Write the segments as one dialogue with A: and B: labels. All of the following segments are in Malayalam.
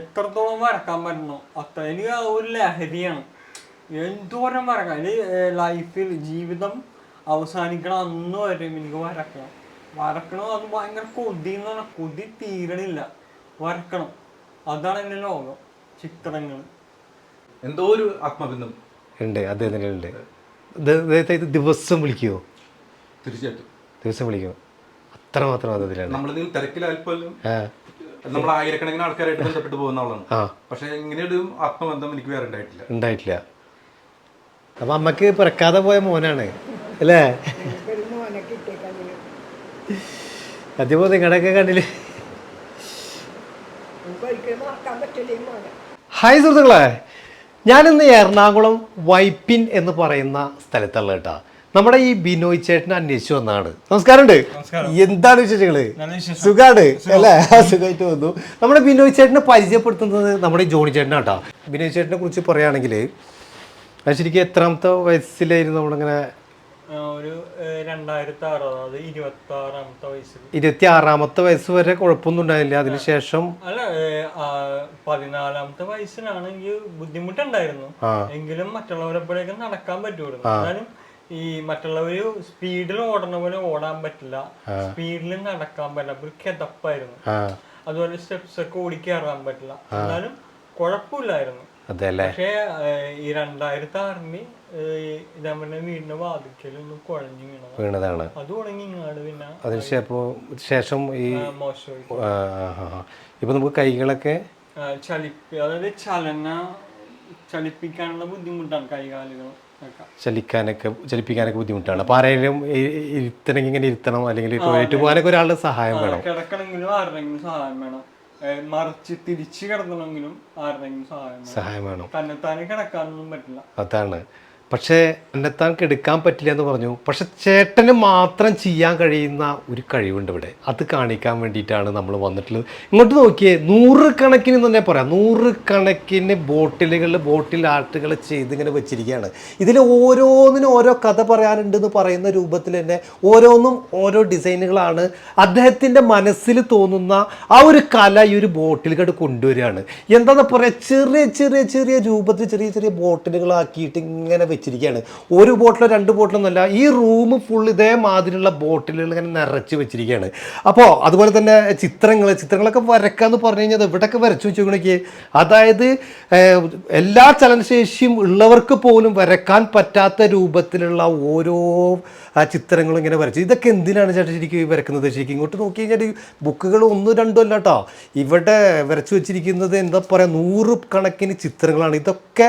A: എത്രത്തോളം വരക്കാൻ പറ്റുന്നു? അത്ര എനിക്ക് ആ ഒരു ലഹരിയാണ്. എന്തോരം വരക്കാം എനിക്ക് ലൈഫിൽ ജീവിതം അവസാനിക്കണം അന്ന് വരെ എനിക്ക് വരക്കണം. വരക്കണം അത് ഭയങ്കര കൊതി എന്ന് പറഞ്ഞാൽ കൊതി തീരണില്ല. വരക്കണം. അതാണ് എന്റെ ലോകം. ചിത്രങ്ങൾ
B: എന്തോ ഒരു ആത്മബന്ധം.
C: ഉണ്ട്. അദ്ദേഹത്തിന് ഉണ്ട്. അദ്ദേഹത്തെ ഇത് ദിവസം വിളിക്കുമോ
B: തീർച്ചയായിട്ടും.
C: ദിവസം വിളിക്കുമോ അത്രമാത്രം അദ്ദേഹത്തിലാണ്
B: നമ്മളെന്തെങ്കിലും തിരക്കിലായപ്പോലും
C: ആ.
B: നമ്മൾ ആയിരക്കണക്കിന് ആൾക്കാരായിട്ട് ബന്ധപ്പെട്ട് പോകുന്ന ആളാണ്. പക്ഷെ ഇങ്ങനെയൊരു ആത്മബന്ധം എനിക്ക് വേറെ ഉണ്ടായിട്ടില്ല.
C: ഉണ്ടായിട്ടില്ല. അപ്പൊ അമ്മയ്ക്ക് പിറക്കാതെ പോയ മോനാണ് അല്ലേ? അതിപ്പോ നിങ്ങളുടെയൊക്കെ കണ്ടില്ലേ? ഹായ് സുഹൃത്തുക്കളെ ഞാനിന്ന് എറണാകുളം വൈപ്പിൻ എന്ന് പറയുന്ന സ്ഥലത്തുള്ള കേട്ടാ. നമ്മുടെ ഈ ബിനോയ് ചേട്ടനെ അന്വേഷിച്ചു വന്നാണ്. നമസ്കാരമുണ്ട്. എന്താണ് വിശേഷങ്ങൾ? സുഖാണ് അല്ലേ? സുഖമായിട്ട് വന്നു. നമ്മുടെ ബിനോയ് ചേട്ടനെ പരിചയപ്പെടുത്തുന്നത് നമ്മുടെ ജോണി കേട്ടോ ബിനോയ് ചേട്ടനെ കുറിച്ച് പറയുകയാണെങ്കിൽ ശരിക്കും എത്രാമത്തെ വയസ്സിലായിരുന്നു നമ്മളിങ്ങനെ
A: ഒരു ഏഹ്, രണ്ടായിരത്തി ആറ് അതായത് ഇരുപത്തി ആറാമത്തെ വയസ്സിൽ.
C: ഇരുപത്തി ആറാമത്തെ വയസ്സ് വരെ കുഴപ്പമൊന്നും ഉണ്ടായില്ല. അതിനുശേഷം
A: അല്ല. പതിനാലാമത്തെ വയസ്സിനാണെങ്കിൽ ബുദ്ധിമുട്ടുണ്ടായിരുന്നു. എങ്കിലും മറ്റുള്ളവരെപ്പോഴേക്കും നടക്കാൻ പറ്റുമായിരുന്നു എന്നാലും ഈ മറ്റുള്ളവര് സ്പീഡിൽ ഓടണ പോലെ ഓടാൻ പറ്റില്ല. സ്പീഡിലും നടക്കാൻ പറ്റില്ല. അപ്പൊ ഒരു കിതപ്പായിരുന്നു അതുപോലെ സ്റ്റെപ്സ് ഒക്കെ ഓടിക്കാൻ കയറാൻ പറ്റില്ല. എന്നാലും കുഴപ്പമില്ലായിരുന്നു.
C: അതെ
A: പക്ഷേ ഈ രണ്ടായിരത്തി ആറിന് നമ്മുടെ വീടിന്റെ വാതിക്കലൊന്ന് കുഴഞ്ഞു വീണത്
C: വീണതാണ്.
A: അത് തുടങ്ങി ഇങ്ങാട് പിന്നെ
C: അതിനുശേഷം ശേഷം ഈ
A: മോശമായി.
C: ഇപ്പൊ നമുക്ക് കൈകളൊക്കെ?
A: ചലിപ്പ് അതായത് ചലന ചലിപ്പിക്കാനുള്ള ബുദ്ധിമുട്ടാണ് കൈകാലുകൾ.
C: ചലിക്കാനൊക്കെ ചലിപ്പിക്കാനൊക്കെ ബുദ്ധിമുട്ടാണ്. അപ്പോൾ ആരെങ്കിലും ഇരുത്തണമെങ്കിൽ ഇങ്ങനെ ഇരുത്തണം. അല്ലെങ്കിൽ ടോയ്ലറ്റ് പോകാനൊക്കെ ഒരാളുടെ സഹായം വേണം.
A: കിടക്കണമെങ്കിലും ആരുടെങ്കിലും സഹായം വേണം. മറിച്ച് തിരിച്ച് കിടക്കണമെങ്കിലും ആരുടെങ്കിലും സഹായം
C: സഹായം വേണം.
A: തന്നെത്താനെ കിടക്കാനൊന്നും പറ്റില്ല.
C: അതാണ്. പക്ഷേ എന്നെത്താൻ എടുക്കാൻ പറ്റില്ല എന്ന് പറഞ്ഞു. പക്ഷെ ചേട്ടന് മാത്രം ചെയ്യാൻ കഴിയുന്ന ഒരു കഴിവുണ്ട് ഇവിടെ. അത് കാണിക്കാൻ വേണ്ടിയിട്ടാണ് നമ്മൾ വന്നിട്ടുള്ളത്. ഇങ്ങോട്ട് നോക്കിയേ നൂറുകണക്കിന് തന്നെ പറയാം നൂറുകണക്കിന് ബോട്ടിലുകൾ ബോട്ടിൽ ആർട്ടുകൾ ചെയ്ത് ഇങ്ങനെ വെച്ചിരിക്കുകയാണ്. ഇതിൽ ഓരോന്നിനും ഓരോ കഥ പറയാനുണ്ട് എന്ന് പറയുന്ന രൂപത്തിൽ തന്നെ ഓരോന്നും ഓരോ ഡിസൈനുകളാണ്. അദ്ദേഹത്തിന്റെ മനസ്സിൽ തോന്നുന്ന ആ ഒരു കല ഈ ഒരു ബോട്ടിലുകൾ കൊണ്ടുവരികയാണ്. എന്താണെന്ന് പറയുക ചെറിയ ചെറിയ ചെറിയ രൂപത്തിൽ ചെറിയ ചെറിയ ബോട്ടിലുകളാക്കിയിട്ട് ഇങ്ങനെ വെച്ചിരിക്കുകയാണ്. ഒരു ബോട്ടിലോ രണ്ട് ബോട്ടിലോ ഈ റൂം ഫുൾ ഇതേമാതിരിയുള്ള ബോട്ടിലുകൾ ഇങ്ങനെ നിറച്ച് വെച്ചിരിക്കുകയാണ്. അപ്പോൾ അതുപോലെ തന്നെ ചിത്രങ്ങൾ ചിത്രങ്ങളൊക്കെ വരക്കാന്ന് പറഞ്ഞു കഴിഞ്ഞാൽ ഇവിടെയൊക്കെ വരച്ചു വെച്ചോക്കണേക്ക്? അതായത് എല്ലാ ചലനശേഷിയും ഉള്ളവർക്ക് പോലും വരക്കാൻ പറ്റാത്ത രൂപത്തിലുള്ള ഓരോ ചിത്രങ്ങളും ഇങ്ങനെ വരച്ചു. ഇതൊക്കെ എന്തിനാണ് ചേട്ടൻ ശരിക്കും വരക്കുന്നത് ശരിക്കും ഇങ്ങോട്ട് നോക്കി കഴിഞ്ഞാൽ ബുക്കുകൾ ഒന്നും രണ്ടും അല്ല കേട്ടോ ഇവിടെ വരച്ചു വെച്ചിരിക്കുന്നത് എന്താ പറയുക നൂറ് കണക്കിന് ചിത്രങ്ങളാണ്. ഇതൊക്കെ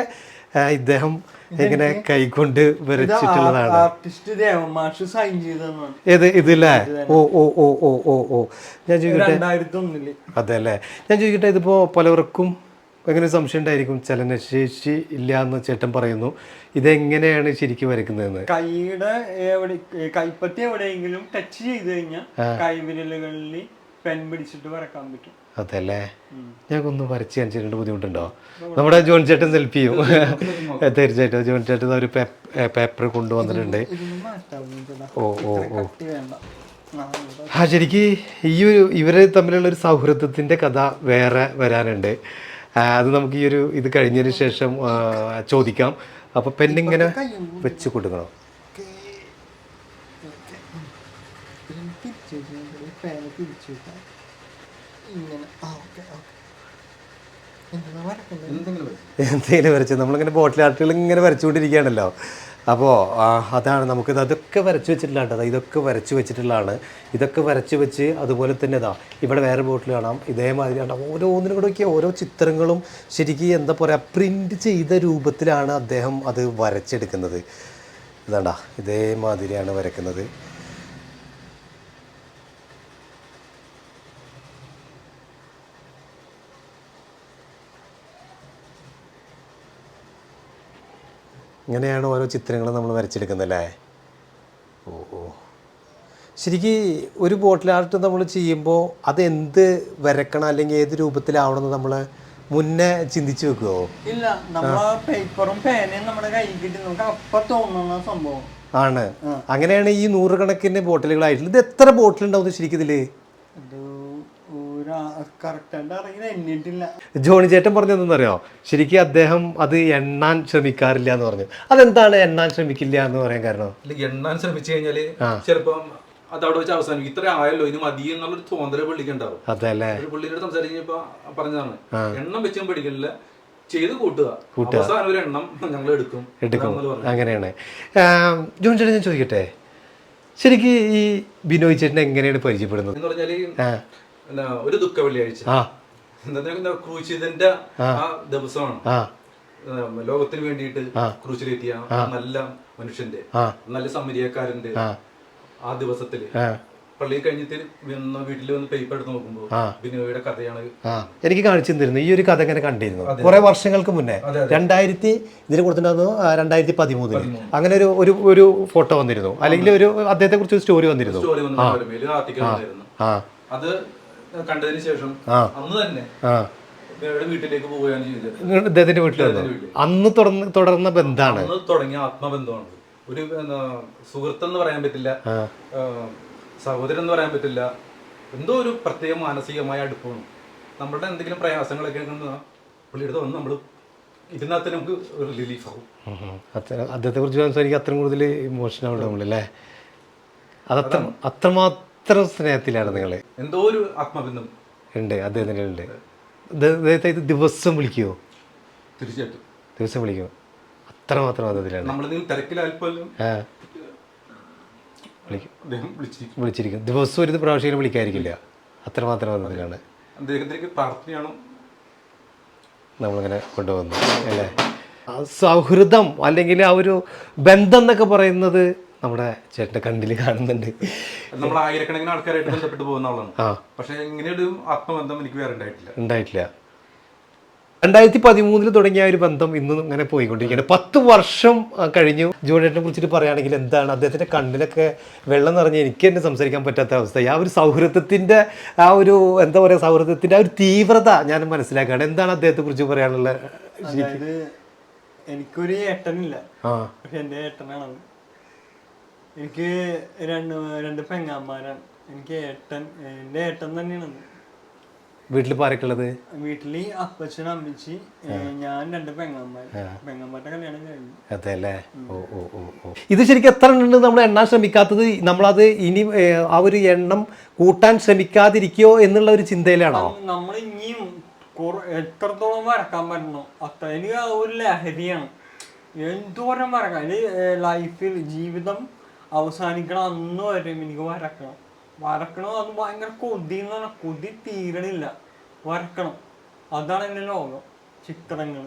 C: ഇദ്ദേഹം ഇങ്ങനെ കൈകൊണ്ട് വരച്ചിട്ടുള്ളതാണ്.
A: ആർട്ടിസ്റ്റ് സൈൻ ചെയ്തതാണ്.
C: ഏത് ഇതില്ലേ ഓ ഓ ഓ ഓ ഓ ഓ. ഞാൻ ചോദിക്കട്ടെ? അതെ അല്ലേ ഞാൻ ചോദിക്കട്ടെ ഇതിപ്പോ പലവർക്കും അങ്ങനെ സംശയം ഉണ്ടായിരിക്കും? ചലനശേഷി ഇല്ല എന്ന് ചേട്ടൻ പറയുന്നു. ഇതെങ്ങനെയാണ് ശരിക്കും വരയ്ക്കുന്നതെന്ന്?
A: കൈയുടെ എവിടെ കൈപ്പത്തി എവിടെയെങ്കിലും ടച്ച് ചെയ്ത് കഴിഞ്ഞാൽ കൈവിരലുകളിൽ പെൻ പിടിച്ചിട്ട് വരക്കാൻ പറ്റും.
C: അതെ അല്ലേ ഞങ്ങൾക്കൊന്ന് വരച്ച് കാണിച്ചിട്ട് ബുദ്ധിമുട്ടുണ്ടോ? നമ്മുടെ ജോൺ ചേട്ടൻ സെൽഫ് ചെയ്യും. തീർച്ചയായിട്ടും ജോൺ ചേട്ടൻ ഒരു പേപ്പർ കൊണ്ടുവന്നിട്ടുണ്ട്. ഓ ഓ ഓ.
A: ആ,
C: ശരിക്ക് ഈ ഒരു ഇവരെ തമ്മിലുള്ള ഒരു സൗഹൃദത്തിന്റെ കഥ വേറെ വരാനുണ്ട്. അത് നമുക്ക് ഈ ഒരു ഇത് കഴിഞ്ഞതിന് ശേഷം ചോദിക്കാം. അപ്പോൾ പെണ്ണിങ്ങനെ വെച്ച് കൊടുക്കണം
A: ഓക്കേ. ഓക്കേ. ഉം. ഇതിന് തിരിച്ച് വെച്ചിട്ടുണ്ട്. ഈ പേന തിരിച്ച് വെക്കാം. ഇങ്ങനെ ആ ഓക്കെ ഓക്കെ എന്താണ് വരക്കുന്നത്
B: എന്തെങ്കിലും വരും.
C: എന്തെങ്കിലും വരച്ച്. നമ്മളിങ്ങനെ ബോട്ടിൽ ആർട്ടുകൾ ഇങ്ങനെ വരച്ചുകൊണ്ടിരിക്കുകയാണല്ലോ. അപ്പോൾ അതാണ് നമുക്കിത്. അതൊക്കെ വരച്ച് വെച്ചിട്ടില്ല കേട്ടോ. ഇതൊക്കെ വരച്ച് വെച്ചിട്ടുള്ളതാണ്. ഇതൊക്കെ വരച്ച് വെച്ച് അതുപോലെ തന്നെ ഇതാ ഇവിടെ വേറെ ബോട്ടിൽ കാണാം. ഇതേമാതിരി കാണാം ഓരോന്നിനും കൂടെ ഒക്കെ ഓരോ ചിത്രങ്ങളും ശരിക്കും എന്താ പറയുക പ്രിന്റ് ചെയ്ത രൂപത്തിലാണ് അദ്ദേഹം അത് വരച്ചെടുക്കുന്നത്. ഇതാണ്ടാ ഇതേമാതിരിയാണ് വരക്കുന്നത്. ഇങ്ങനെയാണ് ഓരോ ചിത്രങ്ങൾ നമ്മൾ വരച്ചെടുക്കുന്നത് അല്ലേ ഓ ഓ. ശരിക്ക് ഒരു ബോട്ടിൽ ആർട്ട് നമ്മൾ ചെയ്യുമ്പോൾ അത് എന്ത് വരക്കണം അല്ലെങ്കിൽ ഏത് രൂപത്തിലാവണമെന്ന് നമ്മൾ മുന്നേ ചിന്തിച്ചു വെക്കുമോ
A: ഇല്ല നമ്മളെ പേപ്പറും പേനയും നമ്മുടെ കയ്യിൽ കിട്ടി. നമുക്ക് അപ്പൊ തോന്നുന്ന സംഭവം.
C: ആണ്. അങ്ങനെയാണ് ഈ നൂറുകണക്കിന് ബോട്ടിലുകളായിട്ടുള്ളത് ഇത് എത്ര ബോട്ടിൽ ഉണ്ടാവും ശരിക്കും ഇതിൽ
A: ഇത് ഒരു കറക്റ്റായിട്ട് അറിയില്ല എണ്ണിട്ടില്ല
C: ജോണി ചേട്ടൻ പറഞ്ഞതെന്നറിയോ ശരിക്കും അദ്ദേഹം അത് എണ്ണാൻ ശ്രമിക്കാറില്ല എന്ന് പറഞ്ഞു. അതെന്താണ് എണ്ണാൻ ശ്രമിക്കില്ല എന്ന് പറയാൻ കാരണം?
B: എണ്ണാൻ ശ്രമിച്ചു കഴിഞ്ഞാൽ ചിലപ്പം അത് അവിടെ വെച്ച് അവസാനം ഇത്ര ആയല്ലോ ഇനി മതി എന്നുള്ളൊരു തോന്നൽ പുള്ളിക്ക് ഉണ്ടാവും.
C: അതെ അല്ലേ?
B: ഒരു പുള്ളിയോട് സംസാരിച്ചപ്പോ പറഞ്ഞതാണ്. എണ്ണം വെച്ചും പിടിക്കില്ല ചെയ്ത് കൂട്ടുക. അവസാനം ഒരു എണ്ണം ഞങ്ങൾ എടുക്കും.
C: എടുക്കും. അങ്ങനെയാണ്. ജോൺ ചേട്ടൻ ഞാൻ ചോദിക്കട്ടെ? ശരിക്കും ഈ ബിനോയ് ചേട്ടൻ എങ്ങനെയാണ് പരിചയപ്പെടുന്നത്?
B: എന്ന് പറഞ്ഞാൽ ഒരു ദുഃഖ വെള്ളിയാഴ്ച ക്രൂശിതന്റെ ആ. ദിവസമാണ്. ലോകത്തിന് വേണ്ടിയിട്ട് ക്രൂശിലെത്തിയ നല്ല മനുഷ്യന്റെ. നല്ല സമരിയക്കാരന്റെ
C: ആ.
B: ദിവസത്തിൽ.
C: പള്ളിയിൽ
B: പള്ളി കഴിഞ്ഞിട്ട് വീട്ടിൽ വന്ന് പേപ്പർ എടുത്ത് നോക്കുമ്പോ ബിനോയുടെ കഥയാണ്
C: എനിക്ക് കാണിച്ചു തന്നിരുന്നു. ഈ ഒരു കഥ ഇങ്ങനെ കണ്ടിരുന്നു. കുറെ വർഷങ്ങൾക്ക് മുന്നേ. രണ്ടായിരത്തി ഇതിന് കൊടുത്തിട്ടുണ്ടായിരുന്നു രണ്ടായിരത്തി പതിമൂന്നിൽ. അങ്ങനെ ഒരു ഒരു ഒരു ഫോട്ടോ വന്നിരുന്നു. അല്ലെങ്കിൽ ഒരു അദ്ദേഹത്തെ കുറിച്ച് സ്റ്റോറി വന്നിരുന്നു.
B: അത് കണ്ടതിന് ശേഷം അന്ന് തന്നെ വീട്ടിലേക്ക് പോവുകയാണ് ചെയ്തത്.
C: ഇദ്ദേഹത്തിന്റെ വീട്ടിൽ അന്ന് തുടർന്ന് തുടർന്ന ബന്ധാണ്
B: അന്ന് തുടങ്ങിയ ആത്മബന്ധമാണ്. ഒരു സുഹൃത്ത് സുഹൃത്തെന്ന് പറയാൻ പറ്റില്ല സഹോദരൻ എന്ന് പറയാൻ പറ്റില്ല. എന്തോ ഒരു പ്രത്യേക മാനസികമായ അടുപ്പമാണ് നമ്മളുടെ എന്തെങ്കിലും പ്രയാസങ്ങളൊക്കെ പുള്ളിയുടെ പുള്ളിയെടുത്ത് വന്ന് നമ്മൾ ഇതിനകത്ത് നമുക്ക് ഒരു റിലീഫ് ആവും.
C: അദ്ദേഹത്തെ കുറിച്ച് സംസാരിക്കുക അത്രയും കൂടുതൽ ഇമോഷൻ ആവുള്ളൂ നമ്മളല്ലേ അതത്ര അത്രമാത്രം സ്നേഹത്തിലാണ് നിങ്ങളെ?
B: എന്തോ ഒരു ആത്മബന്ധം.
C: ഉണ്ട് അദ്ദേഹത്തിന്റെ ഉണ്ട്. അദ്ദേഹത്തെ ഇത് ദിവസം വിളിക്കുമോ
B: തീർച്ചയായിട്ടും.
C: ദിവസം വിളിക്കുമോ അത്രമാത്രം അദ്ദേഹത്തിലാണ്
B: നമ്മളെന്തെങ്കിലും
C: വിളിക്കും.
B: വിളിച്ചിരിക്കും.
C: ദിവസം ഒരു പ്രാവശ്യം വിളിക്കാതിരിക്കില്ല. അത്രമാത്രം അദ്ദേഹത്തിലാണ്
B: അദ്ദേഹത്തിലേക്ക് പ്രാർത്ഥനയാണ്
C: നമ്മളിങ്ങനെ കൊണ്ടുവന്നു അല്ലേ? സൗഹൃദം അല്ലെങ്കിൽ ആ ഒരു ബന്ധം എന്നൊക്കെ പറയുന്നത് നമ്മുടെ ചേട്ടന്റെ കണ്ടിൽ കാണുന്നുണ്ട്.
B: നമ്മൾ ആയിരക്കണക്കിന് ആൾക്കാരായിട്ട് ബന്ധപ്പെട്ട് പോകുന്ന ആളാണ്.
C: ആ.
B: പക്ഷെ ഇങ്ങനെയൊരു ആത്മബന്ധം എനിക്ക് വേറെ ഉണ്ടായിട്ടില്ല.
C: ഉണ്ടായിട്ടില്ല. രണ്ടായിരത്തി പതിമൂന്നിൽ തുടങ്ങിയ ഒരു ബന്ധം ഇന്നും ഇങ്ങനെ പോയിക്കൊണ്ടിരിക്കുകയാണ്. പത്ത് വർഷം കഴിഞ്ഞു. ജോഡേട്ടിനെ കുറിച്ചിട്ട് പറയുകയാണെങ്കിൽ എന്താണ് അദ്ദേഹത്തിന്റെ കണ്ണിലൊക്കെ വെള്ളം നിറഞ്ഞ് എനിക്ക് തന്നെ സംസാരിക്കാൻ പറ്റാത്ത അവസ്ഥ. ആ ഒരു സൗഹൃദത്തിന്റെ ആ ഒരു എന്താ പറയുക സൗഹൃദത്തിന്റെ ആ ഒരു തീവ്രത ഞാൻ മനസ്സിലാക്കുകയാണ്. എന്താണ് അദ്ദേഹത്തെ കുറിച്ച് പറയാനുള്ള
A: അതായത് എനിക്കൊരു ഏട്ടനില്ല.
C: ആ.
A: പക്ഷെ എന്റെ ഏട്ടനാണ്. എനിക്ക് രണ്ട് രണ്ട് പെങ്ങാന്മാരാണ് എനിക്ക് ഏട്ടൻ എന്റെ ഏട്ടൻ തന്നെയാണ്.
C: വീട്ടിൽ പാരക്കുള്ളത്
A: വീട്ടിൽ അപ്പച്ചൻ അമ്മച്ചി ഞാൻ രണ്ട് പെങ്ങന്മാർ പെങ്ങന്മാരുടെ കല്യാണം കഴിഞ്ഞു.
C: അതെ അല്ലേ? ഓ ഓ ഓ ഓ. ഇത് ശരിക്കും എത്ര ഉണ്ട് നമ്മൾ എണ്ണാൻ ശ്രമിക്കാത്തത്? നമ്മളത് ഇനി ആ ഒരു എണ്ണം കൂട്ടാൻ ശ്രമിക്കാതിരിക്കോ എന്നുള്ള ഒരു ചിന്തയിലാണോ?
A: നമ്മൾ ഇനിയും എത്രത്തോളം വരക്കാൻ പറ്റണോ അത്ര എനിക്ക് ഒരു ലഹരിയാണ്. എന്തോരം വരക്കാം ലൈഫിൽ ജീവിതം അവസാനിക്കണ അന്ന് വരെ എനിക്ക് വരക്കണം. വരക്കണം അത് ഭയങ്കര കൊതി എന്ന് പറഞ്ഞാൽ കൊതി തീരണില്ല. വരക്കണം. അതാണ് എന്റെ ലോകം ചിത്രങ്ങൾ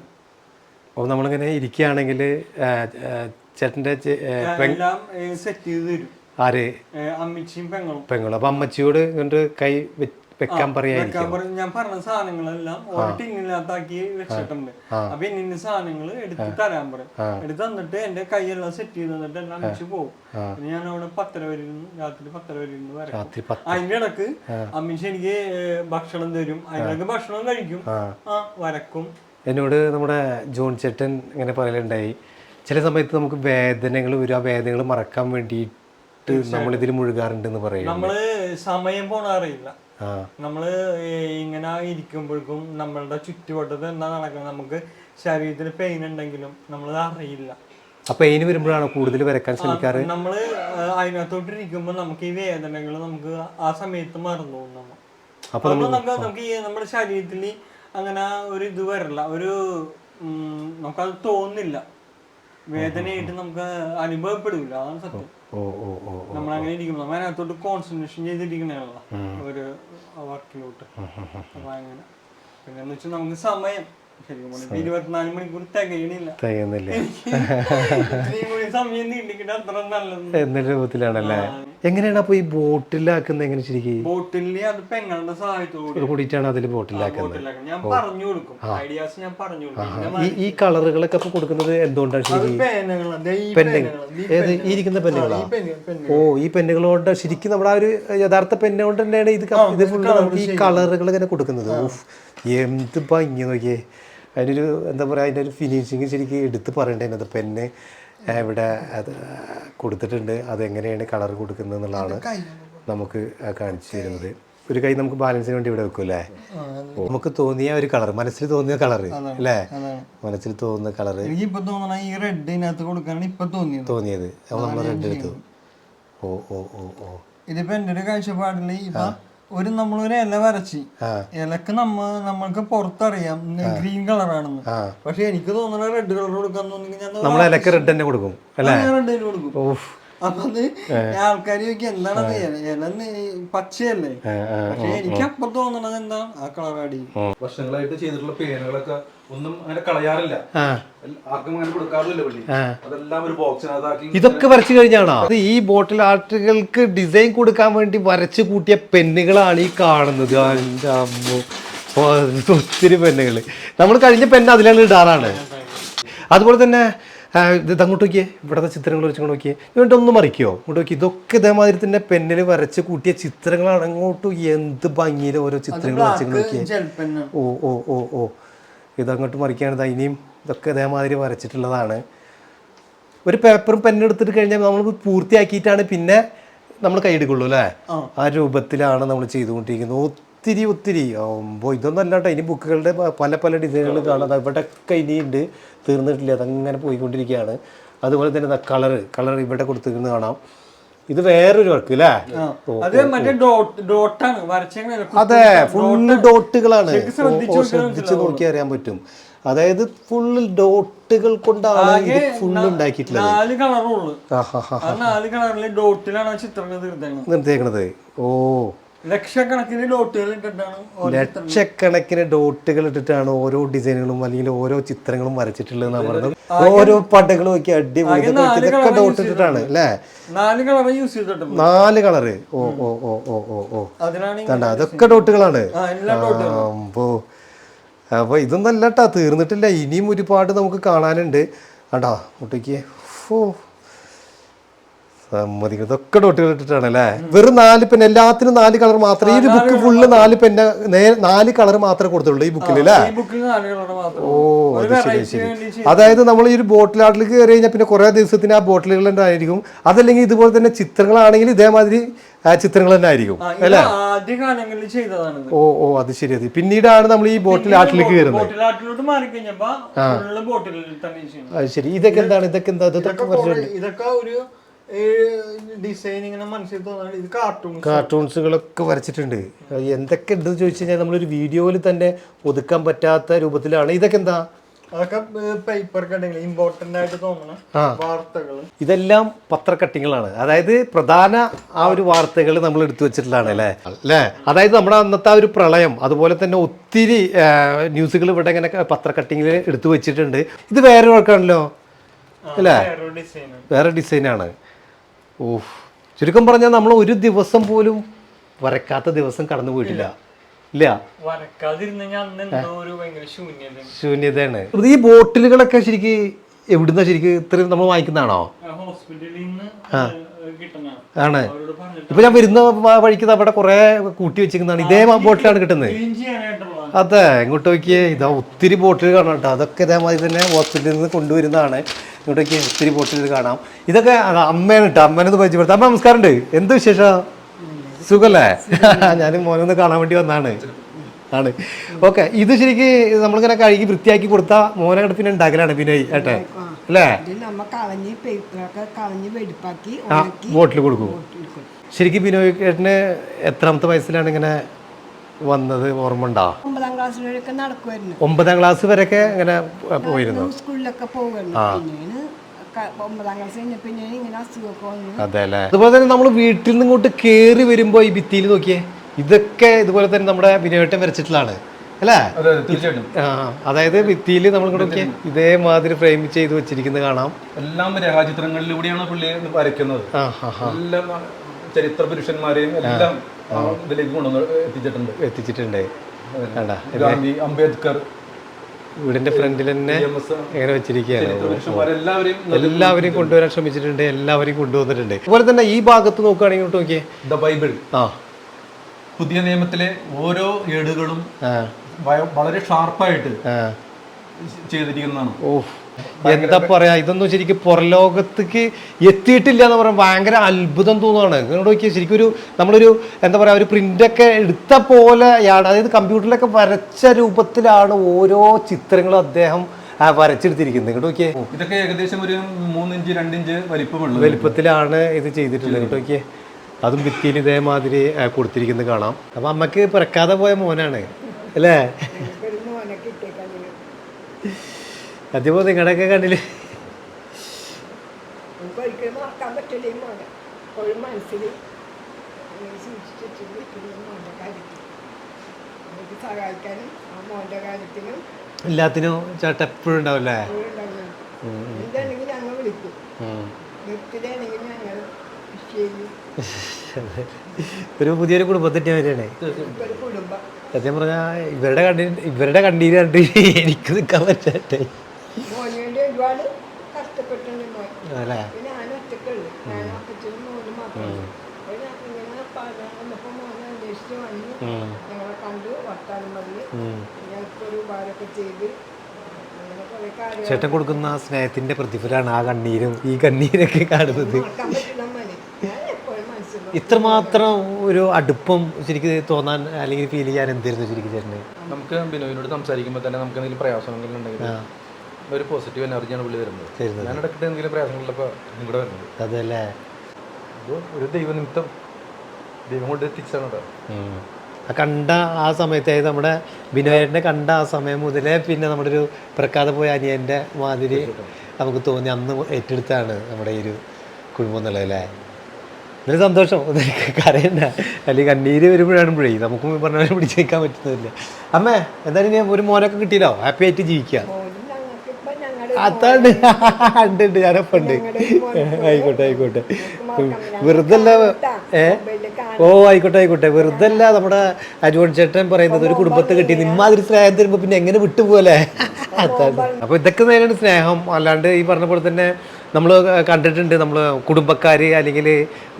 C: അപ്പോൾ നമ്മളിങ്ങനെ ഇരിക്കുകയാണെങ്കിൽ ചേട്ടന്റെ
A: എല്ലാം സെറ്റ് ചെയ്ത് തരും.
C: ആര്?
A: അമ്മച്ചിയും പെങ്ങളും.
C: പെങ്ങളും. അപ്പം അമ്മച്ചിയോട് കൈ
A: കൈ ഞാൻ പറഞ്ഞ സാധനങ്ങളെല്ലാം ഒരു ടിന്നിനകത്താക്കി വെച്ചിട്ടുണ്ട്. അപ്പൊ ഇന്ന സാധനങ്ങൾ എടുത്ത് തരാൻ പറയും. എടുത്ത് തന്നിട്ട് എന്റെ കൈയെല്ലാം സെറ്റ് ചെയ്ത് തന്നിട്ട് എല്ലാം അടിച്ചു പോകും ഞാൻ അവിടെ പത്തര വരെ രാത്രി പത്തര വരെ ഇരുന്ന്
C: പത്ത്.
A: അതിന്റെ ഇടയ്ക്ക് അമ്മീഷ് എനിക്ക് ഭക്ഷണം തരും. അതിനൊക്കെ ഭക്ഷണം കഴിക്കും. ആ. വരക്കും.
C: എന്നോട് നമ്മുടെ ജോൺ ചേട്ടൻ ഇങ്ങനെ പറയലുണ്ടായി ചില സമയത്ത് നമുക്ക് വേദനകൾ വരും. ആ വേദനകൾ മറക്കാൻ വേണ്ടിയിട്ട് നമ്മളിതിൽ മുഴുകാറുണ്ടെന്ന് പറയും.
A: നമ്മൾ സമയം പോണ അറിയില്ല നമ്മൾ ഇങ്ങനെ ഇരിക്കുമ്പോഴേക്കും നമ്മളുടെ ചുറ്റുവട്ടത്ത് എന്താ നടക്കുന്നത്? നമുക്ക് ശരീരത്തിന് പെയിൻ ഉണ്ടെങ്കിലും നമ്മൾ അറിയില്ല.
C: അപ്പൊ പെയിന് വരുമ്പോഴാണ് കൂടുതൽ വരക്കാൻ ശ്രമിക്കാറ്?
A: നമ്മൾ അതിനകത്തോട്ടിരിക്കുമ്പോ അതിനകത്തോട്ട് നമുക്ക് ഈ വേദനകൾ നമുക്ക് ആ സമയത്ത് മറന്നു പോകും നമ്മ
C: അപ്പൊ
A: അപ്പൊ നമുക്ക് നമുക്ക് ഈ നമ്മുടെ ശരീരത്തിൽ അങ്ങനെ ഒരു ഇത് വരില്ല. ഒരു നമുക്കത് തോന്നില്ല വേദനയായിട്ട് നമുക്ക് അനുഭവപ്പെടില്ല അതാണ് സത്യം.
C: ഓ ഇരിക്കുമ്പോൾ.
A: നമ്മൾ അങ്ങനെ അതിനകത്തോട്ട് കോൺസെൻട്രേഷൻ ചെയ്തിരിക്കണല്ലോ ഒരു വർക്കിലോട്ട് അപ്പൊ അങ്ങനെ. പിന്നെ എന്ന് വെച്ചാൽ നമുക്ക് സമയം. ശരിക്കും ഇരുപത്തിനാല് മണിക്കൂർ തികയണില്ല.
C: തികയുന്നില്ല?
A: സമയം നീണ്ടിക്കിട്ട് അത്ര നല്ലത്.
C: എന്ന രൂപത്തിലാണല്ലേ? എങ്ങനെയാണ് അപ്പൊ ഈ ബോട്ടിലാക്കുന്നത് എങ്ങനെ ശരിക്കും?
A: ബോട്ടിലിന് അത് പെങ്ങളുടെ സഹായത്തോടെ.
C: കൂടിയിട്ടാണ് അതിൽ ബോട്ടിലാക്കുന്നത്.
A: ഞാൻ പറഞ്ഞു കൊടുക്കും. ഐഡിയാസ് ഞാൻ പറഞ്ഞു കൊടുക്കും.
C: ഈ കളറുകളൊക്കെ അപ്പൊ കൊടുക്കുന്നത് എന്തുകൊണ്ടാണ്
A: ശരി
C: ഏത് ഈ ഇരിക്കുന്ന പെന്നുകളാ ഓ ഈ പെന്നുകളോണ്ട് ശരിക്കും നമ്മുടെ ആ ഒരു യഥാർത്ഥ പെന്ന് കൊണ്ട് തന്നെയാണ് ഇത് ഇത് ഫുള്ള് നമുക്ക് ഈ കളറുകൾ ഇങ്ങനെ കൊടുക്കുന്നത്. ഓഫ് എന്ത് ഭംഗി നോക്കിയേ. അതിനൊരു എന്താ പറയുക അതിന്റെ ഒരു ഫിനിഷിങ് ശരിക്കും എടുത്ത് പറയണ്ടേ അത് പെന്ന് ഇവിടെ അത് കൊടുത്തിട്ടുണ്ട് അതെങ്ങനെയാണ് കളർ കൊടുക്കുന്നത് എന്നുള്ളതാണ് നമുക്ക് കാണിച്ചു തരുന്നത്. ഒരു കൈ നമുക്ക് ബാലൻസിന് വേണ്ടി ഇവിടെ വെക്കൂല്ലേ അല്ലേ? നമുക്ക് തോന്നിയ ഒരു കളർ മനസ്സിൽ തോന്നിയ കളർ അല്ലേ? മനസ്സിൽ തോന്നുന്ന കളർ
A: ഈ റെഡ് ഇതിനകത്ത് കൊടുക്കാനാണ് ഇപ്പൊ തോന്നിയത്.
C: തോന്നിയത്. നമ്മൾ റെഡ് എടുത്തു. ഓ ഓ ഓ ഓ.
A: ഇതിപ്പോ എന്റെ ഒരു കാഴ്ചപ്പാടിൽ ഇപ്പൊ ഒരു നമ്മളൊരു ഇല വരച്ച്. ഇലക്ക് നമ്മ നമ്മൾക്ക് പുറത്തറിയാം. ഗ്രീൻ കളറാണെന്ന്.
C: ആണെന്ന്
A: പക്ഷെ എനിക്ക് തോന്നണ റെഡ് കളർ കൊടുക്കാൻ തോന്നി ഞാൻ
C: നമ്മൾ ഇലക്ക് റെഡ് തന്നെ കൊടുക്കും
A: റെഡ് കൊടുക്കും.
C: ഓഫ്
A: അപ്പൊ അത് ആൾക്കാർ ചോദിക്കും എന്താണത്? ഇലന്ന് പച്ചയല്ലേ? പക്ഷെ എനിക്ക് അപ്പൊ തോന്നണത് എന്താ? ആ കളറാടി
B: വർഷങ്ങളായിട്ട് ചെയ്തിട്ടുള്ള പേനകളൊക്കെ ഒന്നും അങ്ങനെ കളയാറില്ല. ആർക്കും അങ്ങനെ കൊടുക്കാറില്ല പുള്ളി അതെല്ലാം ഒരു ബോക്സിനകത്താക്കി
C: ഇതൊക്കെ വരച്ചു കഴിഞ്ഞാണോ? അത് ഈ ബോട്ടിൽ ആർട്ടുകൾക്ക് ഡിസൈൻ കൊടുക്കാൻ വേണ്ടി വരച്ചു കൂട്ടിയ പെന്നുകളാണ് ഈ കാണുന്നത്. എന്റെ അമ്മോ. ഒത്തിരി പെന്നുകൾ നമ്മൾ കഴിഞ്ഞ പെണ്ണ് അതിലാണ് ഇടാറാണ്. അതുപോലെ തന്നെ ഇത് അങ്ങോട്ട് നോക്കിയേ. ഇവിടുത്തെ ചിത്രങ്ങൾ വെച്ച് നോക്കിയേ. ഇവിടെ ഒന്ന് മറിക്കോ? ഇങ്ങോട്ട് നോക്കി ഇതൊക്കെ ഇതേമാതിരി തന്നെ പെന്നിൽ വരച്ച് കൂട്ടിയ ചിത്രങ്ങളാണ് അങ്ങോട്ട് എന്ത് ഭംഗിയിൽ ഓരോ ചിത്രങ്ങൾ വെച്ച് നോക്കിയേ. ഓ ഓ ഓ ഓ. ഇതങ്ങോട്ട് മറിക്കുകയാണ് ഇനിയും ഇതൊക്കെ ഇതേമാതിരി വരച്ചിട്ടുള്ളതാണ്. ഒരു പേപ്പറും പെന്നും എടുത്തിട്ട് കഴിഞ്ഞാൽ നമ്മൾ പൂർത്തിയാക്കിയിട്ടാണ് പിന്നെ നമ്മൾ കൈയെടുക്കുള്ളൂ അല്ലേ? ആ. രൂപത്തിലാണ് നമ്മൾ ചെയ്തുകൊണ്ടിരിക്കുന്നത്. ഒത്തിരി ഒത്തിരി ഇതൊന്നും അല്ല ഇനി ബുക്കുകളുടെ പല പല ഡിസൈനുകൾ കാണാം. ദാ ഇവിടെയൊക്കെ ഇനിയുണ്ട് തീർന്നിട്ടില്ല അതങ്ങനെ പോയിക്കൊണ്ടിരിക്കുകയാണ്. അതുപോലെ തന്നെ കളറ് കളർ ഇവിടെ കൊടുത്തിരിക്കുന്നത് കാണാം. ഇത് വേറൊരു വർക്ക് അല്ലേ
A: അത്
C: ഫുള്ള് ഡോട്ടുകളാണ്. ശ്രദ്ധിച്ചു നോക്കി അറിയാൻ പറ്റും. അതായത് ഫുള്ള് ഡോട്ടുകൾ കൊണ്ടാണ് ഇത് ഫുള്ള് ഉണ്ടാക്കിയിട്ടുള്ളത്.
A: നാല് കളറുള്ളു. കളറിലെ ഡോട്ടിലാണ് ചിത്രം
C: നിർത്തേക്കണത് ഓ.
A: ലക്ഷക്കണക്കിന് ഡോട്ടുകൾ ഇട്ടിട്ടാണ് ഓരോ
C: ലക്ഷക്കണക്കിന് ഡോട്ടുകൾ ഇട്ടിട്ടാണ് ഓരോ ഡിസൈനുകളും അല്ലെങ്കിൽ ഓരോ ചിത്രങ്ങളും വരച്ചിട്ടുള്ളത് പറഞ്ഞത്. ഓരോ പടകളും ഒക്കെ അടിപൊളി. ഇതൊക്കെ ഡോട്ട് ഇട്ടിട്ടാണ് അല്ലേ?
A: നാല് കളർ യൂസ് ചെയ്തിട്ടുണ്ട്.
C: നാല് കളറ്. ഓ ഓ ഓ ഓ ഓ ഓ. കണ്ട? അതൊക്കെ ഡോട്ടുകളാണ്. അപ്പോ അപ്പോൾ ഇതൊന്നും അല്ല കേട്ടോ തീർന്നിട്ടില്ല. ഇനിയും ഒരുപാട് നമുക്ക് കാണാനുണ്ട്. കണ്ടാ? മുട്ടയ്ക്ക് ഓ സമ്മതിക്കും ഇതൊക്കെ ഡോട്ടുകൾ ഇട്ടിട്ടാണ് അല്ലേ വെറും നാല് പെൻ എല്ലാത്തിനും നാല് കളർ മാത്രമേ ഈ ബുക്ക് ഫുള്ള് നാല് പെൻ നാല് കളർ മാത്രമേ കൊടുത്തുള്ളൂ ഈ ബുക്കിൽ അല്ലേ ഓ അത് ശരി ശരി അതായത് നമ്മൾ ഈ ഒരു ബോട്ടിൽ ആർട്ടിൽ കയറി കഴിഞ്ഞാൽ പിന്നെ കുറേ ദിവസത്തിന് ആ ബോട്ടിലുകൾ ഉണ്ടായിരിക്കും അതല്ലെങ്കിൽ ഇതുപോലെ തന്നെ ചിത്രങ്ങളാണെങ്കിൽ ഇതേമാതിരി ചിത്രങ്ങൾ തന്നെ ആയിരിക്കും
A: ആ, ആദ്യ
C: ഓ ഓ അത് ശരി അത് പിന്നീടാണ് നമ്മൾ ഈ ബോട്ടിൽ ആട്ടിലേക്ക് കയറുന്നത്
A: തന്നെ
C: അത് ശരി ഇതൊക്കെ എന്താണ് ഇതൊക്കെ എന്താ ഇതൊക്കെ
A: ഇതൊക്കെ ഒരു ഡിസൈൻ ഇങ്ങനെ മനസ്സിൽ തോന്നാണ് ഇത് കാർട്ടൂൺ
C: കാർട്ടൂൺസുകളൊക്കെ വരച്ചിട്ടുണ്ട്. എന്തൊക്കെ ഉണ്ടെന്ന് ചോദിച്ചു കഴിഞ്ഞാൽ നമ്മളൊരു വീഡിയോയിൽ തന്നെ ഒതുക്കാൻ പറ്റാത്ത രൂപത്തിലാണ്. ഇതൊക്കെ എന്താ?
A: അതൊക്കെ പേപ്പർ കട്ടിങ് ഇമ്പോർട്ടന്റ് ആയിട്ട് തോന്നണം. വാർത്തകൾ
C: ഇതെല്ലാം പത്രക്കട്ടിങ്ങളാണ് അതായത് പ്രധാന ആ ഒരു വാർത്തകൾ നമ്മൾ എടുത്തു വെച്ചിട്ടുള്ളതാണ് അല്ലേ? അല്ലേ? അതായത് നമ്മുടെ അന്നത്തെ ആ ഒരു പ്രളയം അതുപോലെ തന്നെ ഒത്തിരി ന്യൂസുകൾ ഇവിടെ ഇങ്ങനെ പത്രക്കട്ടിങ്ങിൽ എടുത്തു വെച്ചിട്ടുണ്ട്. ഇത് വേറെ വർക്കാണല്ലോ അല്ലേ?
A: ഡിസൈൻ
C: വേറെ ഡിസൈനാണ് ഓഹ് ചുരുക്കം പറഞ്ഞാൽ നമ്മൾ ഒരു ദിവസം പോലും വരക്കാത്ത ദിവസം കടന്നു പോയിട്ടില്ല. ഇല്ല. ശൂന്യതയാണ്. ഈ ബോട്ടിലുകളൊക്കെ ശരിക്ക് എവിടുന്ന ശരിക്ക് ഇത്രയും നമ്മൾ വാങ്ങിക്കുന്നതാണോ? ആണ്. ഇപ്പൊ ഞാൻ വരുന്ന വഴിക്ക് അവിടെ കുറെ കൂട്ടി വെച്ചിരിക്കുന്നതാണ്. ഇതേ ബോട്ടിലാണ് കിട്ടുന്നത്. അതെ ഇങ്ങോട്ട് നോക്കിയേ ഇതാ ഒത്തിരി ബോട്ടിൽ കാണാം കേട്ടോ. അതൊക്കെ ഇതേമാതിരി തന്നെ ഹോസ്പിറ്റലിൽ നിന്ന് കൊണ്ടുവരുന്നതാണ്. നോക്കിയേ ഒത്തിരി ബോട്ടിൽ കാണാം. ഇതൊക്കെ അമ്മേനെ അമ്മയാണ് കേട്ടോ അമ്മേനൊന്ന് പരിചയപ്പെടുത്താം. അമ്മ നമസ്കാരം ഉണ്ട് എന്ത് വിശേഷം? സുഖല്ലേ? ഞാൻ മോനൊന്ന് കാണാൻ വേണ്ടി വന്നാണ്. ആണ്. ഓക്കെ ഇത് ശരിക്ക് നമ്മളിങ്ങനെ കഴുകി വൃത്തിയാക്കി കൊടുത്ത മോനെ അങ്ങോട്ട് പിന്നെ ഉണ്ടാക്കലാണ് പിന്നെ ഏട്ടെ. അല്ലേ? ബോട്ടിൽ കൊടുക്കും. ശരിക്കും ബിനോയ് ഏട്ടന് എത്രാമത്തെ വയസ്സിലാണ് ഇങ്ങനെ വന്നത് ഓർമ്മ ഉണ്ടോ
D: ഒമ്പതാം ക്ലാസ് വരെയൊക്കെ നടക്കുമായിരുന്നു
C: ഒമ്പതാം ക്ലാസ് വരെയൊക്കെ ഇങ്ങനെ പോയിരുന്നു.
D: സ്കൂളിലൊക്കെ പോകുമായിരുന്നു ഒമ്പതാം ക്ലാസ് കഴിഞ്ഞപ്പോൾ ഞാൻ ഇങ്ങനെ അസുഖമൊക്കെ വന്നു.
C: അതെ അല്ലേ? അതുപോലെ തന്നെ നമ്മൾ വീട്ടിൽ നിന്ന് ഇങ്ങോട്ട് കയറി വരുമ്പോൾ ഈ ഭിത്തിയിൽ നോക്കിയേ ഇതൊക്കെ ഇതുപോലെ തന്നെ നമ്മുടെ വിനയട്ടം വരച്ചിട്ടുള്ളതാണ്. അല്ലേ? അതായത് ഭിത്തിയിൽ നമ്മൾ ഇങ്ങോട്ട് നോക്കിയേ ഇതേമാതിരി ഫ്രെയിം ചെയ്ത് വെച്ചിരിക്കുന്നത് കാണാം.
B: എല്ലാം രേഖാചിത്രങ്ങളിലൂടെയാണ് പുള്ളി വരയ്ക്കുന്നത്. എല്ലാം ചരിത്ര പുരുഷന്മാരെയും എല്ലാം ഇതിലേക്ക് കൊണ്ടുവന്ന് എത്തിച്ചിട്ടുണ്ട്.
C: എത്തിച്ചിട്ടുണ്ട്.
B: അംബേദ്കർ
C: വീടിന്റെ ഫ്രണ്ടിൽ തന്നെ ഇങ്ങനെ വെച്ചിരിക്കുകയാണ്. എല്ലാവരെയും കൊണ്ടുവരാൻ ശ്രമിച്ചിട്ടുണ്ട്. എല്ലാവരെയും കൊണ്ടുവന്നിട്ടുണ്ട്. അതുപോലെ തന്നെ ഈ ഭാഗത്ത് നോക്കുകയാണെങ്കിൽ നോക്കിയേ.
B: The Bible.
C: ആ.
B: പുതിയ നിയമത്തിലെ ഓരോ ഏടുകളും വളരെ ഷാർപ്പായിട്ട് ചെയ്തിരിക്കുന്നതാണ്.
C: ഓ എന്താ പറയാ ഇതൊന്നും ശരിക്കും പുറലോകത്തേക്ക് എത്തിയിട്ടില്ല എന്ന് പറയാൻ ഭയങ്കര അത്ഭുതം തോന്നുകയാണ് ഇങ്ങോട്ട് നോക്കിയാൽ ശരിക്കും ഒരു നമ്മളൊരു എന്താ പറയാ ഒരു പ്രിന്റൊക്കെ എടുത്ത പോലെയാണ് അതായത് കമ്പ്യൂട്ടറിലൊക്കെ വരച്ച രൂപത്തിലാണ് ഓരോ ചിത്രങ്ങളും അദ്ദേഹം വരച്ചെടുത്തിരിക്കുന്നത്. ഇങ്ങോട്ട് നോക്കിയേ.
B: ഇതൊക്കെ ഏകദേശം ഒരു മൂന്നിഞ്ച് രണ്ടിഞ്ച് വലിപ്പമുള്ള
C: വലിപ്പത്തിലാണ് ഇത് ചെയ്തിട്ടുള്ളത്. ഇങ്ങോട്ട് നോക്കിയേ. അതും ഭിത്തിയിൽ ഇതേമാതിരി കൊടുത്തിരിക്കുന്നത് കാണാം. അപ്പൊ അമ്മയ്ക്ക് പിറക്കാതെ പോയ മോനാണ്. അല്ലേ? അതിപ്പോ നിങ്ങളുടെയൊക്കെ കണ്ടില്ലേ?
D: നമുക്ക് ഒരിക്കലും മറക്കാൻ പറ്റില്ല ഈ മോനെ ഒരു മനസ്സിൽ അങ്ങനെ സൂക്ഷിച്ചിട്ട് നിൽക്കുന്ന മോന്റെ കാര്യത്തിൽ. സഹായിക്കാനും ആ മോന്റെ കാര്യത്തിനും
C: എല്ലാത്തിനും ചേട്ട എപ്പോഴും ഉണ്ടാവില്ലേ
D: ഉണ്ടാവുന്നു എന്താണെങ്കിൽ ഞങ്ങൾ വിളിക്കും. നിർത്തിലാണെങ്കിൽ ഞങ്ങൾ ചെയ്യും.
C: ഒരു പുതിയൊരു കുടുംബത്തിന്റെ വരെയാണ് സത്യം പറഞ്ഞാൽ ഇവരുടെ കണ്ടി ഇവരുടെ കണ്ടീര് കണ്ടിട്ട് എനിക്ക് നിൽക്കാൻ പറ്റട്ടെ
D: ഒരുപാട് കഷ്ടപ്പെട്ടുണ്ട് മോൻ.
C: അല്ലേ?
D: പിന്നെ ഞാൻ ഒറ്റക്കുള്ളു. ഞാൻ അപ്പച്ചനും മോനും മാത്രമേ അപ്പോൾ ഞാൻ ഇങ്ങനെ പറഞ്ഞ വന്നപ്പോൾ മോനെ അന്വേഷിച്ച് വന്നു ഞങ്ങളെ കണ്ടു വർത്താനം പറഞ്ഞ്. ഞങ്ങൾക്കൊരു ഉപകാരമൊക്കെ ചെയ്ത് അങ്ങനെ കുറേ കാര്യങ്ങൾ
C: ചേട്ടൻ കൊടുക്കുന്ന ആ സ്നേഹത്തിന്റെ പ്രതിഫലമാണ് ആ കണ്ണീരും ഈ കണ്ണീരൊക്കെ കാണുന്നത്. ഇത്രമാത്രം ഒരു അടുപ്പം ശരിക്കും തോന്നാൻ അല്ലെങ്കിൽ ഫീൽ ചെയ്യാൻ എന്തായിരുന്നു ശരിക്കും ചേട്ടന്?
B: നമുക്ക് ബിനോയിനോട് സംസാരിക്കുമ്പോൾ തന്നെ നമുക്ക് എന്തെങ്കിലും പ്രയാസങ്ങൾ ഉണ്ടെങ്കിൽ ഒരു പോസിറ്റീവ് എനർജിയാണ് പുള്ളി തരുന്നത്
C: തരുന്നത്.
B: ഞാൻ ഇടയ്ക്കിട്ട് എന്തെങ്കിലും പ്രയാസങ്ങളിലപ്പോൾ ഇവിടെ വരുന്നത്
C: അതല്ലേ?
B: ഇത് ഒരു ദൈവനിമിത്തം ദൈവം കൊണ്ട് എത്തിച്ചാണ് കേട്ടോ.
C: കണ്ട ആ സമയത്ത് അതായത് നമ്മുടെ ബിനോയേട്ടനെ കണ്ട ആ സമയം മുതലേ പിന്നെ നമ്മുടെ ഒരു പ്രക്കാതെ പോയ അനിയന്റെ മാതിരി നമുക്ക് തോന്നി അന്ന് ഏറ്റെടുത്താണ് നമ്മുടെ ഈ ഒരു കുടുംബം എന്നുള്ളത് അല്ലേ? നല്ല സന്തോഷം. കരയണ്ട. അല്ലെങ്കിൽ കണ്ണീര് വരുമ്പോഴാണുമ്പോഴേ നമുക്കും പറഞ്ഞ പോലെ പിടിച്ചേക്കാൻ പറ്റുന്നില്ല അമ്മേ എന്തായാലും ഇനി ഒരു മോനൊക്കെ കിട്ടിയല്ലോ? ഹാപ്പി ആയിട്ട് ജീവിക്കുക
D: മോനും ഞങ്ങൾക്ക് ഇപ്പം ഞങ്ങളുടെ
C: അതാണ്. ഉണ്ട് ഉണ്ട് ഞാനപ്പം ആയിക്കോട്ടെ ആയിക്കോട്ടെ. വെറുതല്ല ഏ? ഓ ആയിക്കോട്ടെ ആയിക്കോട്ടെ. വെറുതെ അല്ല നമ്മുടെ അജുവൺ ചേട്ടൻ പറയുന്നത് ഒരു കുടുംബത്തെ കിട്ടി. നിമ്മാതിരി സ്നേഹം തരുമ്പോ പിന്നെ എങ്ങനെ വിട്ടുപോലെ അതാണ്. അപ്പൊ ഇതൊക്കെ നേരാണ് സ്നേഹം. അല്ലാണ്ട് ഈ പറഞ്ഞ പോലെ തന്നെ നമ്മൾ കണ്ടിട്ടുണ്ട് നമ്മൾ കുടുംബക്കാർ അല്ലെങ്കിൽ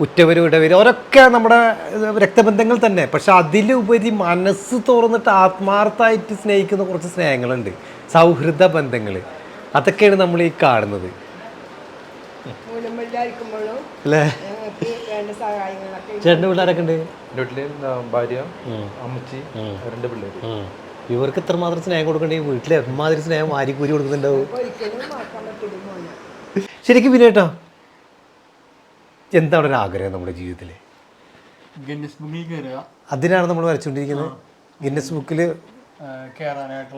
C: ഉറ്റവർ ഇടവർ അവരൊക്കെ നമ്മുടെ രക്തബന്ധങ്ങൾ തന്നെ. പക്ഷെ അതിലുപരി മനസ്സ് തുറന്നിട്ട് ആത്മാർത്ഥമായിട്ട് സ്നേഹിക്കുന്ന കുറച്ച് സ്നേഹങ്ങളുണ്ട്. സൗഹൃദ ബന്ധങ്ങൾ അതൊക്കെയാണ് നമ്മൾ ഈ കാണുന്നത്. അല്ലേ? ചേട്ടന്റെ പിള്ളേരൊക്കെ ഉണ്ട്?
B: വീട്ടിൽ ഭാര്യ അമ്മച്ചി രണ്ട് പിള്ളേര്.
C: ഇവർക്ക് എത്രമാത്രം സ്നേഹം കൊടുക്കണ്ടെങ്കിൽ വീട്ടിലെ എമ്മാതിരി സ്നേഹം വാരിക്കൂരി കൊടുക്കുന്നുണ്ടാവും? ശരിക്കും വിനേട്ടാ എന്താണ് ഒരു ആഗ്രഹം നമ്മുടെ ജീവിതത്തിൽ
A: ഗിന്നസ് ബുക്കിൽ കയറുക
C: അതിനാണ് നമ്മൾ വരച്ചുകൊണ്ടിരിക്കുന്നത്. ഗിന്നസ് ബുക്കിൽ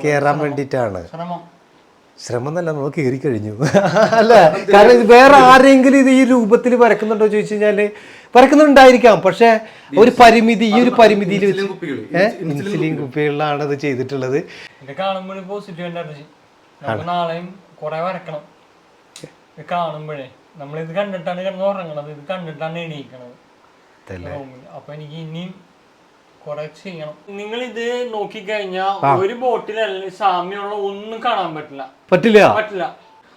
C: കയറാൻ വേണ്ടിയിട്ടാണ്.
A: ശ്രമം.
C: ശ്രമം എന്നല്ല നമ്മൾ കയറി കഴിഞ്ഞു അല്ല? കാരണം ഇത് വേറെ ആരെങ്കിലും ഇത് ഈ രൂപത്തിൽ വരക്കുന്നുണ്ടോ ചോദിച്ചു കഴിഞ്ഞാൽ വരക്കുന്നുണ്ടായിരിക്കാം. പക്ഷെ ഒരു പരിമിതി ഈ ഒരു പരിമിതിയിൽ ഇൻസുലിൻ കുപ്പികളിലാണ് അത് ചെയ്തിട്ടുള്ളത്.
A: ഇത് കാണുമ്പോൾ പോസിറ്റീവ് എനർജി നമുക്ക് നാളെയും കുറെ വരക്കണം. ഇത് കാണുമ്പോഴേ ഇത് കണ്ടിട്ടാണ് കിടന്ന് ഉറങ്ങണത്. ഇത് കണ്ടിട്ടാണ് എണീക്കണത്. അപ്പൊ എനിക്ക് ഇനിയും ചെയ്യണം. നിങ്ങൾ ഇത് നോക്കിക്കഴിഞ്ഞാൽ ഒരു ബോട്ടിലല്ല സാമ്യമുള്ള ഒന്നും കാണാൻ പറ്റില്ല.
C: പറ്റില്ല?
A: പറ്റില്ല.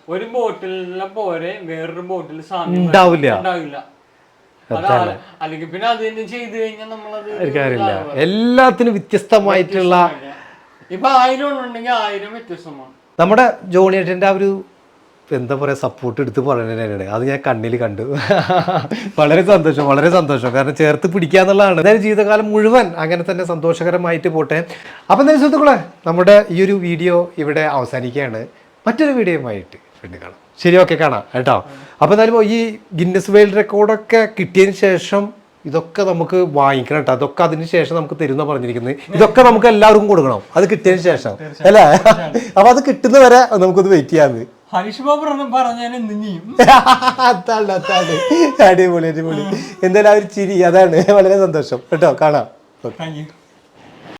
A: ഒരു ബോട്ടിലെ പോരെ വേറൊരു ബോട്ടിൽ സാമ്യം
C: ഉണ്ടാവില്ല.
A: ഉണ്ടാവില്ല. അല്ലെങ്കിൽ പിന്നെ അത് തന്നെ ചെയ്തു കഴിഞ്ഞാൽ നമ്മളത്
C: ഒരു കാര്യമില്ല. എല്ലാത്തിനും വ്യത്യസ്തമായിട്ടുള്ള
A: ഇപ്പൊ ആയിരം ഉണ്ടെങ്കിൽ ആയിരം വ്യത്യസ്തമാണ്.
C: നമ്മുടെ ജോണിയേട്ടന്റെ ആ ഒരു എന്താ പറയുക സപ്പോർട്ട് എടുത്ത് പറയുന്നതിനാണ് അത് ഞാൻ കണ്ണിൽ കണ്ടു. വളരെ സന്തോഷം വളരെ സന്തോഷം. കാരണം ചേർത്ത് പിടിക്കുക എന്നുള്ളതാണ്. എന്തായാലും ജീവിതകാലം മുഴുവൻ അങ്ങനെ തന്നെ സന്തോഷകരമായിട്ട് പോട്ടെ. അപ്പം എന്തായാലും സുഹൃത്തുക്കളെ നമ്മുടെ ഈ ഒരു വീഡിയോ ഇവിടെ അവസാനിക്കുകയാണ്. മറ്റൊരു വീഡിയോയുമായിട്ട് വീണ്ടും കാണാം. ശരി ഓക്കെ കാണാം കേട്ടോ. അപ്പോൾ എന്തായാലും ഈ ഗിന്നസ് വേൾഡ് റെക്കോർഡൊക്കെ കിട്ടിയതിന് ശേഷം ഇതൊക്കെ നമുക്ക് വാങ്ങിക്കണം കേട്ടോ. അതൊക്കെ അതിന് ശേഷം നമുക്ക് തരുന്ന പറഞ്ഞിരിക്കുന്നത്. ഇതൊക്കെ നമുക്ക് എല്ലാവർക്കും കൊടുക്കണം. അത് കിട്ടിയതിന് ശേഷം. അല്ലേ? അപ്പോൾ അത് കിട്ടുന്നവരെ നമുക്കൊന്ന് വെയിറ്റ് ചെയ്യാന്ന്
A: ഹരീഷ് ബാബു പറഞ്ഞാൽ
C: അതാണ് അതാണ്. അടിപൊളി അടിപൊളി. എന്തായാലും ആ ഒരു ചിരി അതാണ്. വളരെ സന്തോഷം. കേട്ടോ കാണാം.
A: Thank you